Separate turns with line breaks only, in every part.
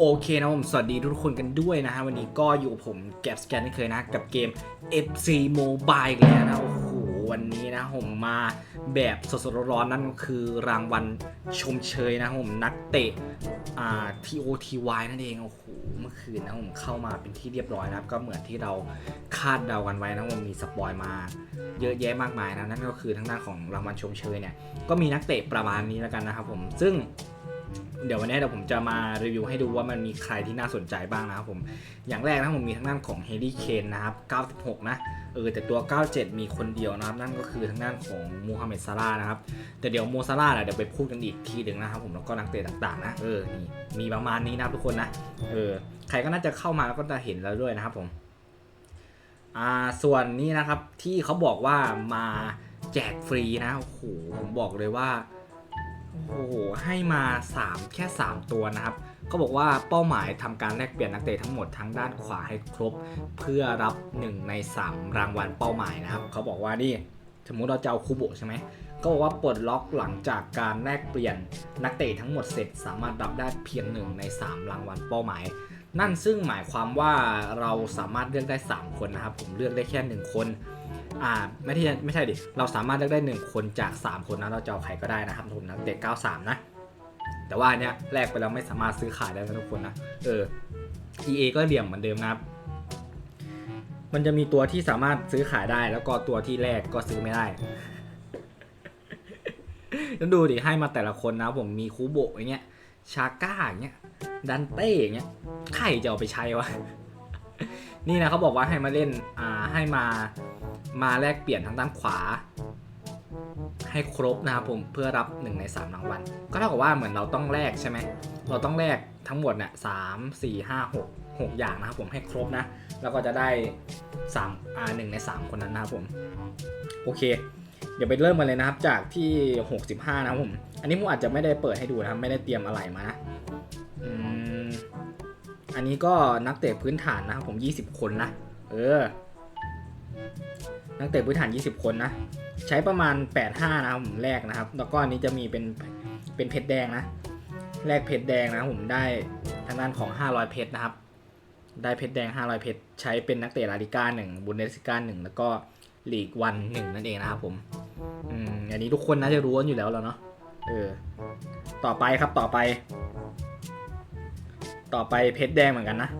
โอเคนะผมสวัสดีทุกคนกันด้วยนะฮะวันนี้ก็อยู่ผมแกปสแกนที่เคยนะ กับเกม FC Mobile อีกแล้วนะโอ้โหวันนี้นะผมมาแบบสดๆร้อนๆนั่นก็คือรางวัลชมเชยนะผมนักเตะอ่า TOTY นั่นเองโอ้โหเมื่อคืนนะผมเข้ามาเป็นที่เรียบร้อยนะครับ ก็เหมือนที่เราคาดเดากันไว้นะผมมีสปอยมาเยอะแยะมากมายนะนั่นก็คือทางด้านของรางวัลชมเชยเนี่ยก็มีนักเตะประมาณนี้แล้วกันนะครับผมซึ่ง เดี๋ยววันนี้เดี๋ยวผมจะมารีวิวให้ดูว่ามันมีใครที่น่าสนใจบ้างนะครับผม อย่างแรกนะผมมีทางด้านของเฮ r ี y เคนนะครับ 96 นะ เออแต่ตัว 97 มีคนเดียวนะครับ นั่นก็คือทางด้านของมูฮัมเหม็ดซาร่านะครับ แต่เดี๋ยวโมซาร่าห์น่ะเดี๋ยวไปพูดกันอีกทีหนึ่งนะครับผมแล้วก็นักเตะต่างๆนะ เออนี่มีประมาณนี้นะทุกคนนะ เออใครก็น่าจะเข้ามาแล้วก็จะเห็นแล้วด้วยนะครับผม อ่าส่วนนี้นะครับที่เขาบอกว่ามาแจกฟรีนะ โอ้โหผมบอกเลยว่า โอ้โห ให้มา 3 แค่ 3 ตัวนะครับ ก็บอกว่าเป้าหมายทำการแลกเปลี่ยนนักเตะทั้งหมดทั้งด้านขวาให้ครบ เพื่อรับ 1 ใน 3 รางวัลเป้าหมายนะครับ เขาบอกว่านี่สมมุติเราจะเอาคูโบใช่ไหมก็บอกว่าปลดล็อกหลังจากการแลกเปลี่ยนนักเตะทั้งหมดเสร็จ สามารถรับได้เพียง 1 ใน 3 รางวัลเป้าหมาย นั่นซึ่งหมายความว่าเราสามารถเลือกได้ 3 คนนะครับ ผมเลือกได้แค่ 1 คน อ่าไม่ใช่ไม่ใช่ดิ เราสามารถเลือกได้ 1 คนจาก 3 คนนะเราจะเอาใครก็ได้นะครับผมนักเตะ93 นะ แต่ว่าเนี้ยแลกไปแล้วไม่สามารถซื้อขายได้นะทุกคนนะ เออ EA ก็เหลี่ยมเหมือนเดิมนะครับ มันจะมีตัวที่สามารถซื้อขายได้ แล้วก็ตัวที่แลกก็ซื้อไม่ได้แล้วดูดิให้มาแต่ละคนนะผมมีคูโบะอย่างเงี้ย ชาก้าอย่างเงี้ย ดันเต้อย่างเงี้ย ใครจะเอาไปใช้วะ นี่นะเขาบอกว่าให้มาเล่น อ่า ให้มา มาแลกเปลี่ยนทางด้านขวา ให้ครบนะครับผมเพื่อรับ 1 ใน 3 รางวัล ก็เท่ากับว่าเหมือนเราต้องแลกใช่ไหมเราต้องแลกทั้งหมดเนี่ยสามสี่ห้าหกหกอย่างนะครับผมให้ครบนะ แล้วก็จะได้3อ่าหนึ่งใน 3 คนนั้นนะครับผมโอเค เดี๋ยวไปเริ่มกันเลยนะครับจากที่ 65 นะครับผม อันนี้ผมอาจจะไม่ได้เปิดให้ดูนะครับไม่ได้เตรียมอะไรมานะอืมอันนี้ก็นักเตะพื้นฐานนะครับผม 20 คนนะ เออ นักเตะพื้นฐาน 20 คนนะ ใช้ประมาณ 85 นะครับผมแรกนะครับ แล้วก็อันนี้จะมีเป็นเป็นเพชรแดงนะ แลกเพชรแดงนะผมได้ทางด้านของ 500 เพชรนะครับ ได้เพชรแดง 500 เพชรใช้เป็นนักเตะลาลิก้า1บุนเดสลิก้า1แล้วก็ลีกวันหนึ่งนั่นเองนะครับผมอืมอันนี้ทุกคนน่าจะรู้กันอยู่แล้วแล้วเนาะเออต่อไปครับต่อไป ต่อไปเพชรแดงเหมือนกันนะ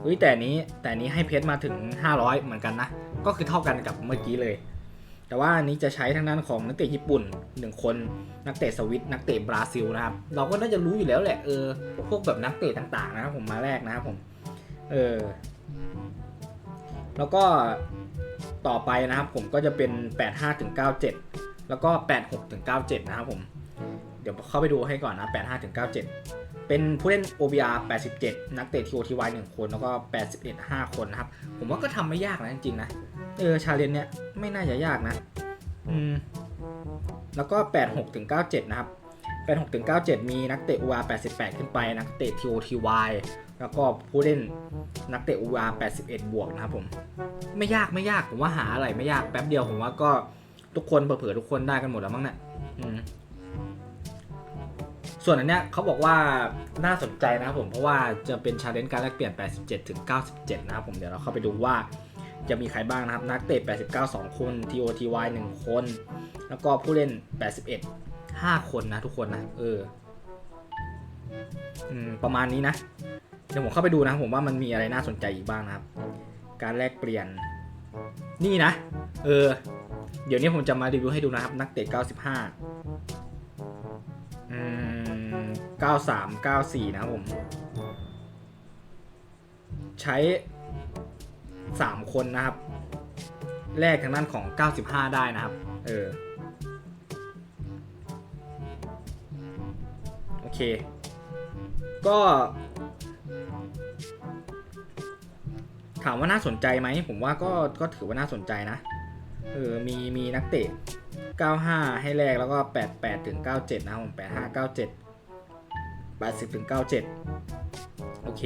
เฮ้ยแต่นี้แต่นนี้ให้เพชรมาถึง 500 เหมือนกันนะ ก็คือเท่ากันกับเมื่อกี้เลย แต่ว่าอันนี้จะใช้ทางด้านของนักเตะญี่ปุ่น 1 คน นักเตะสวิตนักเตะบราซิลนะครับ เราก็น่าจะรู้อยู่แล้วแหละเออพวกแบบนักเตะต่างๆนะครับผมมาแรกนะครับผมเออแล้วก็ต่อไปนะครับผมก็จะเป็น 85ถึง97 แล้วก็ 86ถึง97 นะครับผม เดี๋ยวเข้าไปดูให้ก่อนนะ 85ถึง97 เป็นผู้เล่น OBR 87 นักเตะ TOTY 1 คน แล้วก็ 81 5 คนนะครับ ผมว่าก็ทำไม่ยากนะจริงๆนะ เออ ชาเลนจ์เนี้ยไม่น่าจะยากนะ อืม แล้วก็ 86ถึง97 นะครับ 86ถึง97 มีนักเตะ OR 88 ขึ้นไป นักเตะ TOTY แล้วก็ผู้เล่นนักเตะ OR 81 บวกนะครับผม ไม่ยากไม่ยาก ผมว่าหาอะไรไม่ยากแป๊บเดียวผมว่าก็ทุกคนเผื่อๆทุกคนได้กันหมดแล้วมั้งเนี่ยอืม ส่วนอันเนี้ยเขาบอกว่าน่าสนใจนะครับผมเพราะว่าจะเป็นชาเลนจ์การแลกเปลี่ยน 87ถึง97 นะครับผมเดี๋ยวเราเข้าไปดูว่าจะมีใครบ้างนะครับ นักเตะ 89 2 คน TOTY 1 คน แล้วก็ผู้เล่น 81 5 คนนะทุกคนนะเอออประมาณนี้นะ เดี๋ยวผมเข้าไปดูนะผมว่ามันมีอะไรน่าสนใจอีกบ้างนะครับ การแลกเปลี่ยนนี่นะ เออ เดี๋ยวนี้ผมจะมารีวิวให้ดูนะครับ นักเตะ 95 ก้าสามเก้าสี่นะผม ใช้สามคนนะครับแลกทางด้านของเก้าสิบห้าได้นะครับ เออ โอเค ก็ถามว่าน่าสนใจไหม ผมว่าก็ก็ถือว่าน่าสนใจนะ เออ มีมีนักเตะ 95 ให้แรกแล้วก็ 88 ถึง 97 นะผม85 97 80ถึง97 โอเค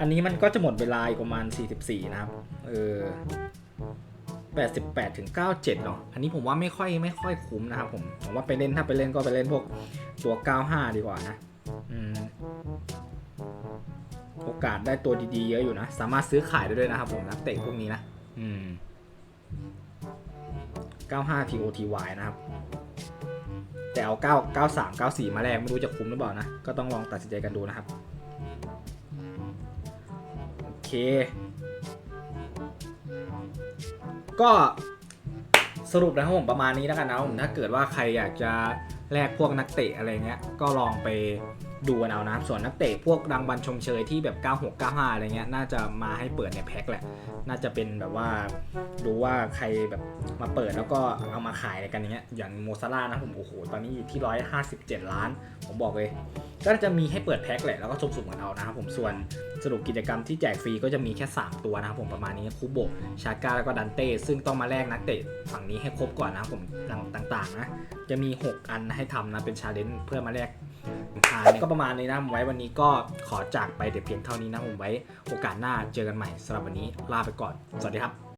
อันนี้มันก็จะหมดเวลาอีกประมาณ 44 นะครับ เออ88ถึง97เนาะ อันนี้ผมว่าไม่ค่อยไม่ค่อยคุ้มนะครับผม ผมว่าไปเล่นถ้าไปเล่นก็ไปเล่นพวกตัว 95 ดีกว่านะ อืมอกาสได้ตัวดีๆเยอะอยู่นะ สามารถซื้อขายได้ด้วยนะครับผมนักเตะพวกนี้นะ อืม 95 TOTY นะครับ แต่เอา 9 93 94 มาแลกไม่รู้จะคุ้มหรือเปล่านะ ก็ต้องลองตัดสินใจกันดูนะครับ โอเค ก็สรุปนะครับผมประมาณนี้แล้วกันนะผมถ้าเกิดว่าใครอยากจะแลกพวกนักเตะอะไรเงี้ย ก็ลองไป ดูกันเอานะครับส่วนนักเตะพวกรางวัลชมเชยที่แบบ 96 95 อะไรเงี้ยน่าจะมาให้เปิดในแพ็คแหละ น่าจะเป็นแบบว่ารู้ว่าใครแบบมาเปิดแล้วก็เอามาขายอะไรกันอย่างเงี้ยอย่างโมซาร่านะผมโอ้โหตอนนี้อยู่ที่ 157 ล้าน ผมบอกเลย ก็จะมีให้เปิดแพ็คแหละแล้วก็สุ่มกันเอานะครับผมส่วนสรุปกิจกรรมที่แจกฟรีก็จะมีแค่ 3 ตัวนะครับผมประมาณนี้คูโบชาก้าแล้วก็ดันเต้ซึ่งต้องมาแลกนักเตะฝั่งนี้ให้ครบก่อนนะครับผมต่างๆนะจะมี 6 อันให้ทำนะเป็นชาเลนจ์เพื่อมาแลก ทาก็ประมาณนี้นะผมไว้วันนี้ก็ขอจากไปแต่เพียงเท่านี้นะผมไว้โอกาสหน้าเจอกันใหม่สำหรับวันนี้ลาไปก่อน สวัสดีครับ